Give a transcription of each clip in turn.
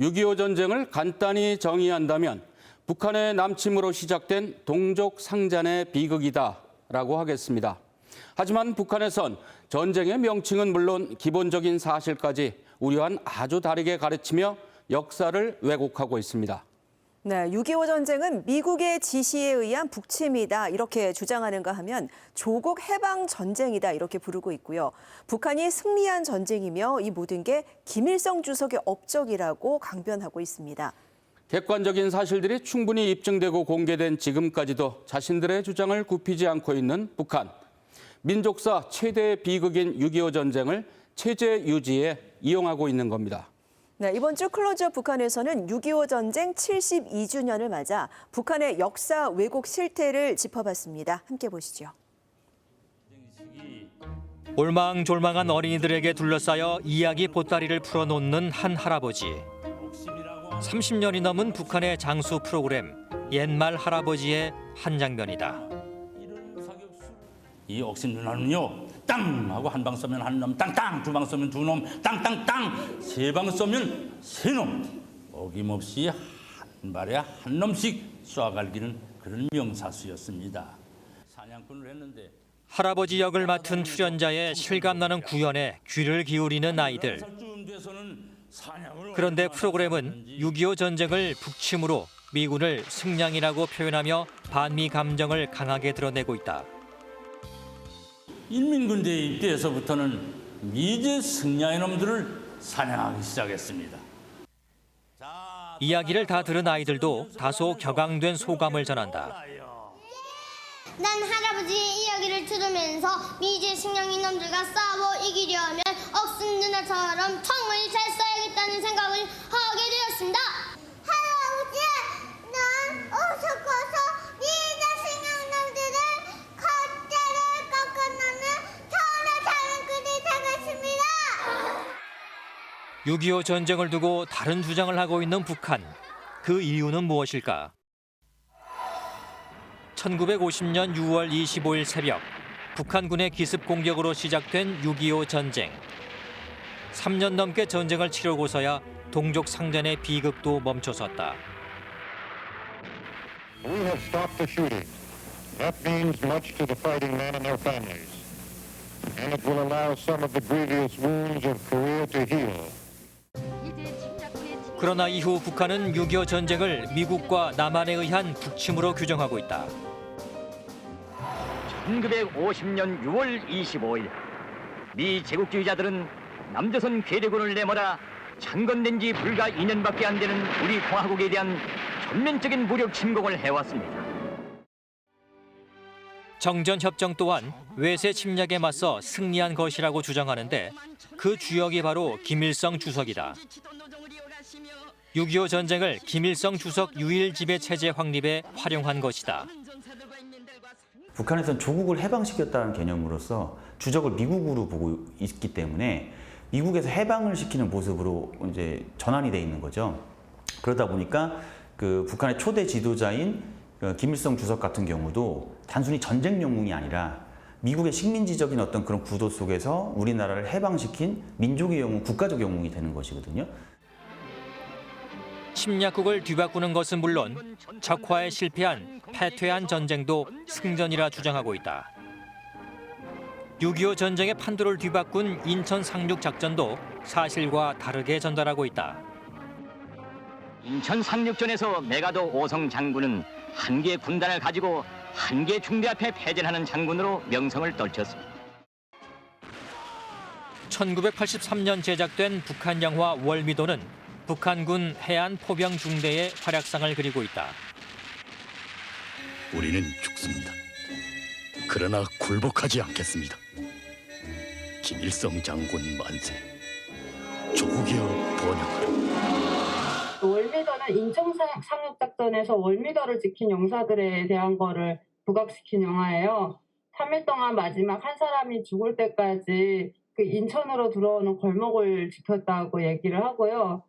(6.25) 전쟁을 간단히 정의한다면 북한의 남침으로 시작된 동족 상잔의 비극이다라고 하겠습니다. 하지만 북한에선 전쟁의 명칭은 물론 기본적인 사실까지 우리와는 아주 다르게 가르치며 역사를 왜곡하고 있습니다. 네, 6.25 전쟁은 미국의 지시에 의한 북침이다 이렇게 주장하는가 하면 조국 해방 전쟁이다 이렇게 부르고 있고요. 북한이 승리한 전쟁이며 이 모든 게 김일성 주석의 업적이라고 강변하고 있습니다. 객관적인 사실들이 충분히 입증되고 공개된 지금까지도 자신들의 주장을 굽히지 않고 있는 북한. 민족사 최대의 비극인 6.25 전쟁을 체제 유지에 이용하고 있는 겁니다. 네, 이번 주 클로즈업 북한에서는 6.25 전쟁 72주년을 맞아 북한의 역사 왜곡 실태를 짚어봤습니다. 함께 보시죠. 올망졸망한 어린이들에게 둘러싸여 이야기 보따리를 풀어놓는 한 할아버지. 30년이 넘은 북한의 장수 프로그램 옛말 할아버지의 한 장면이다. 이 옥심 누나는요 땅 하고 한 방 쏘면 한 놈 땅땅 두 방 쏘면 두 놈 땅땅땅 세 방 쏘면 세 놈 어김없이 한 발에 한 놈씩 쏴갈기는 그런 명사수였습니다. 사냥꾼을 했는데 할아버지 역을 맡은 출연자의 실감나는 구연에 귀를 기울이는 아이들. 그런데 프로그램은 잘하는지 6.25 전쟁을 북침으로 미군을 승량이라고 표현하며 반미 감정을 강하게 드러내고 있다. 인민군대에 입대해서부터는 미제 승려의 놈들을 사냥하기 시작했습니다. 이야기를 다 들은 아이들도 다소 격앙된 소감을 전한다. 난 할아버지의 이야기를 들으면서 미제 승령 이놈들과 싸워 이기려 하면 억순 누나처럼 총을 잘 쏴야겠다는 생각을 하게 되었습니다. 6.25 전쟁을 두고 다른 주장을 하고 있는 북한. 그 이유는 무엇일까? 1950년 6월 25일 새벽 북한군의 기습 공격으로 시작된 6.25 전쟁. 3년 넘게 전쟁을 치르고서야 동족 상잔의 비극도 멈춰섰다. We have stopped the shooting. That means much to the fighting men and their families. And it will allow some of the grievous wounds of Korea to heal. 그러나 이후 북한은 6.25 전쟁을 미국과 남한에 의한 북침으로 규정하고 있다. 1950년 6월 25일 미 제국주의자들은 남조선 괴뢰군을 내몰아 창건된 지 불과 2년밖에 안 되는 우리 공화국에 대한 전면적인 무력 침공을 해왔습니다. 정전 협정 또한 외세 침략에 맞서 승리한 것이라고 주장하는데 그 주역이 바로 김일성 주석이다. 6.25 전쟁을 김일성 주석 유일 지배 체제 확립에 활용한 것이다. 북한에선 조국을 해방시켰다는 개념으로서 주적을 미국으로 보고 있기 때문에 미국에서 해방을 시키는 모습으로 이제 전환이 돼 있는 거죠. 그러다 보니까 그 북한의 초대 지도자인 그 김일성 주석 같은 경우도 단순히 전쟁 영웅이 아니라 미국의 식민지적인 어떤 그런 구도 속에서 우리나라를 해방시킨 민족의 영웅, 국가적 영웅이 되는 것이거든요. 침략국을 뒤바꾸는 것은 물론 적화에 실패한 패퇴한 전쟁도 승전이라 주장하고 있다. 6.25 전쟁의 판도를 뒤바꾼 인천 상륙 작전도 사실과 다르게 전달하고 있다. 인천 상륙전에서 메가도 오성 장군은 한 개의 군단을 가지고 한 개의 중대 앞에 패전하는 장군으로 명성을 떨쳤습니다. 1983년 제작된 북한 영화 월미도는 북한군 해안 포병 중대의 활약상을 그리고 있다. 우리는 죽습니다. 그러나 굴복하지 않겠습니다. 김일성 장군 만세. 조국이여 번영하라. 월미도는 인천 상륙작전에서 월미도를 지킨 용사들에 대한 거를 부각시킨 영화예요. 3일 동안 마지막 한 사람이 죽을 때까지 그 인천으로 들어오는 골목을 지켰다고 얘기를 하고요.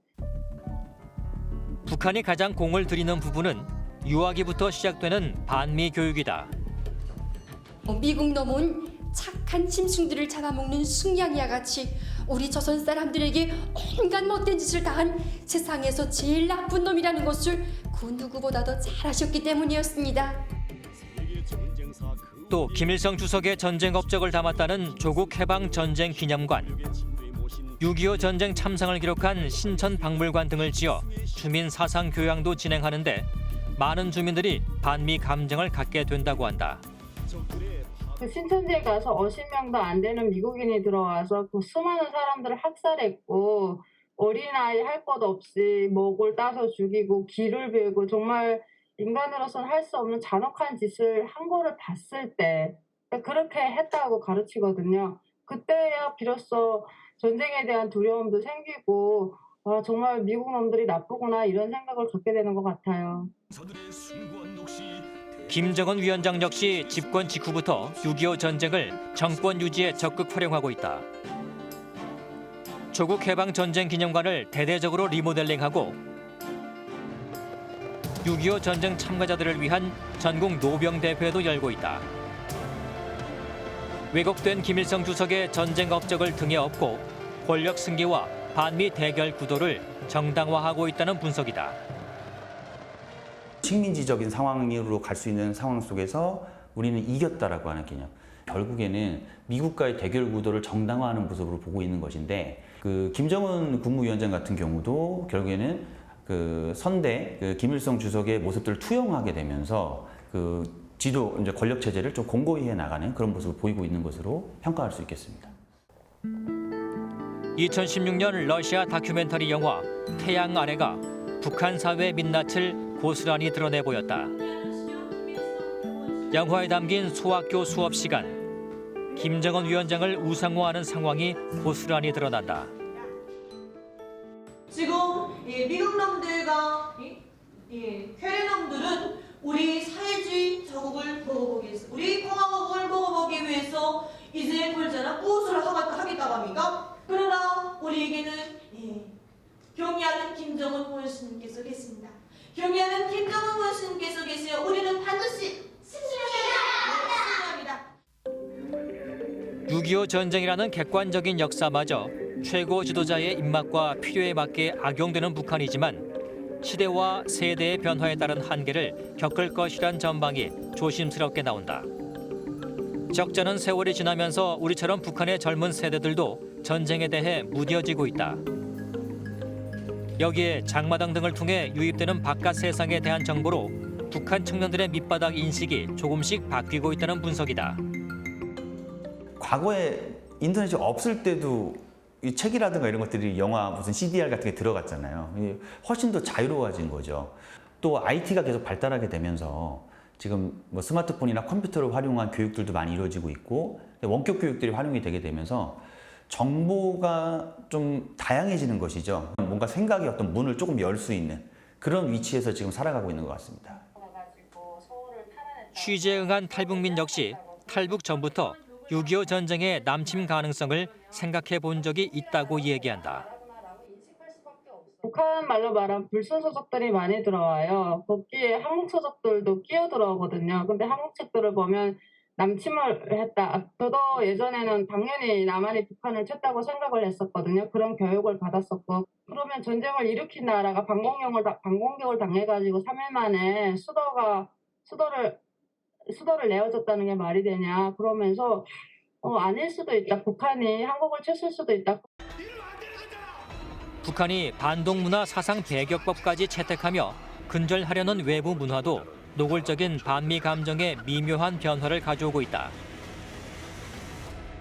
북한이 가장 공을 들이는 부분은 유아기부터 시작되는 반미 교육이다. 어, 미국 놈은 착한 짐승들을 잡아먹는 승냥이와 같이 우리 조선 사람들에게 온갖 못된 짓을 다한 세상에서 제일 나쁜 놈이라는 것을 그 누구보다도 잘하셨기 때문이었습니다. 또 김일성 주석의 전쟁 업적을 담았다는 조국 해방 전쟁 기념관, 6.25 전쟁 참상을 기록한 신천 박물관 등을 지어 주민 사상 교양도 진행하는데 많은 주민들이 반미 감정을 갖게 된다고 한다. 그 신천지에 가서 50명도 안 되는 미국인이 들어와서 그 수많은 사람들을 학살했고 어린아이 할 것 없이 목을 따서 죽이고 기를 베고 정말 인간으로서는 할 수 없는 잔혹한 짓을 한 거를 봤을 때 그렇게 했다고 가르치거든요. 그때야 비로소 전쟁에 대한 두려움도 생기고 아, 정말 미국 놈들이 나쁘구나 이런 생각을 갖게 되는 것 같아요. 김정은 위원장 역시 집권 직후부터 6.25 전쟁을 정권 유지에 적극 활용하고 있다. 조국 해방 전쟁 기념관을 대대적으로 리모델링하고 6.25 전쟁 참가자들을 위한 전국 노병 대회도 열고 있다. 왜곡된 김일성 주석의 전쟁 업적을 등에 업고 권력 승계와 반미 대결 구도를 정당화하고 있다는 분석이다. 식민지적인 상황으로 갈 수 있는 상황 속에서 우리는 이겼다라고 하는 개념. 결국에는 미국과의 대결 구도를 정당화하는 모습으로 보고 있는 것인데 그 김정은 국무위원장 같은 경우도 결국에는 그 선대 그 김일성 주석의 모습들을 투영하게 되면서 그 지도 이제 권력 체제를 좀 공고히 해 나가는 그런 모습을 보이고 있는 것으로 평가할 수 있겠습니다. 2016년 러시아 다큐멘터리 영화 태양 아래가 북한 사회의 민낯을 고스란히 드러내 보였다. 영화에 담긴 소학교 수업 시간 김정은 위원장을 우상화하는 상황이 고스란히 드러난다. 지금 이 미국 놈들과 이, 이 쾌리 놈들은 우리 사회주의 자국을 먹어보기 위해서 우리 공화국을 먹어보기 위해서 이제 불자나 무엇을 하겠다, 하겠다고 합니까? 그러나 우리에게는 예, 경의하는 김정은 원수님께서 계십니다. 경의하는 김정은 원수님께서 계시어 우리는 반드시 승리합니다. 6.25 전쟁이라는 객관적인 역사마저 최고 지도자의 입맛과 필요에 맞게 악용되는 북한이지만 시대와 세대의 변화에 따른 한계를 겪을 것이란 전망이 조심스럽게 나온다. 적잖은 세월이 지나면서 우리처럼 북한의 젊은 세대들도 전쟁에 대해 무뎌지고 있다. 여기에 장마당 등을 통해 유입되는 바깥 세상에 대한 정보로 북한 청년들의 밑바닥 인식이 조금씩 바뀌고 있다는 분석이다. 과거에 인터넷이 없을 때도 이 책이라든가 이런 것들이 영화 무슨 CDR 같은 게 들어갔잖아요. 훨씬 더 자유로워진 거죠. 또 IT가 계속 발달하게 되면서 지금 뭐 스마트폰이나 컴퓨터를 활용한 교육들도 많이 이루어지고 있고 원격 교육들이 활용이 되게 되면서 정보가 좀 다양해지는 것이죠. 뭔가 생각의 어떤 문을 조금 열 수 있는 그런 위치에서 지금 살아가고 있는 것 같습니다. 취재에 응한 탈북민 역시 탈북 전부터 6.25 전쟁의 남침 가능성을 생각해 본 적이 있다고 얘기한다. 북한 말로 말하면 불순 서적들이 많이 들어와요. 거기에 한국 서적들도 끼어 들어오거든요. 근데 한국 책들을 보면 남침을 했다. 저도 예전에는 당연히 남한이 북한을 쳤다고 생각을 했었거든요. 그런 교육을 받았었고. 그러면 전쟁을 일으킨 나라가 방공격을, 다- 방공격을 당해가지고 3일 만에 수도가, 수도를, 수도를 내어줬다는 게 말이 되냐. 그러면서, 어, 아닐 수도 있다. 북한이 한국을 쳤을 수도 있다. 북한이 반동문화 사상 배격법까지 채택하며 근절하려는 외부 문화도 노골적인 반미 감정의 미묘한 변화를 가져오고 있다.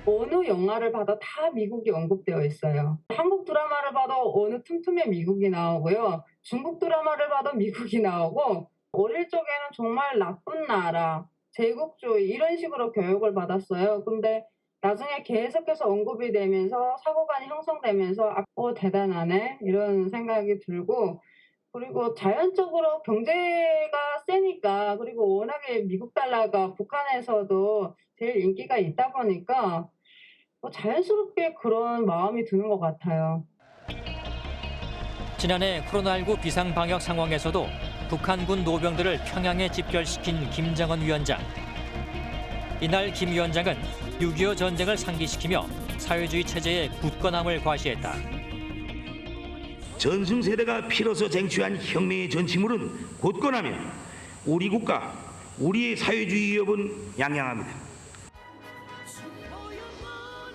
어느 영화를 봐도 다 미국이 언급되어 있어요. 한국 드라마를 봐도 어느 틈틈에 미국이 나오고요. 중국 드라마를 봐도 미국이 나오고 어릴 적에는 정말 나쁜 나라, 제국주의 이런 식으로 교육을 받았어요. 근데 나중에 계속해서 언급이 되면서 사고관이 형성되면서 아, 어, 대단하네 이런 생각이 들고 그리고 자연적으로 경제가 세니까 그리고 워낙에 미국 달러가 북한에서도 제일 인기가 있다 보니까 뭐 자연스럽게 그런 마음이 드는 것 같아요. 지난해 코로나19 비상 방역 상황에서도 북한군 노병들을 평양에 집결시킨 김정은 위원장. 이날 김 위원장은 6.25 전쟁을 상기시키며 사회주의 체제의 굳건함을 과시했다. 전승세대가 피로서 쟁취한 혁명의 전치물은 굳건하며 우리 국가, 우리의 사회주의 위협은 양양합니다.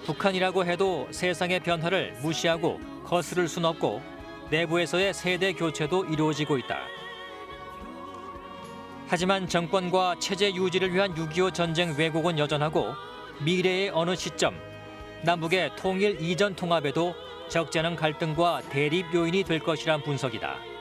북한이라고 해도 세상의 변화를 무시하고 거스를 순 없고 내부에서의 세대 교체도 이루어지고 있다. 하지만 정권과 체제 유지를 위한 6.25 전쟁 왜곡은 여전하고 미래의 어느 시점 남북의 통일 이전 통합에도 적잖은 갈등과 대립 요인이 될 것이란 분석이다.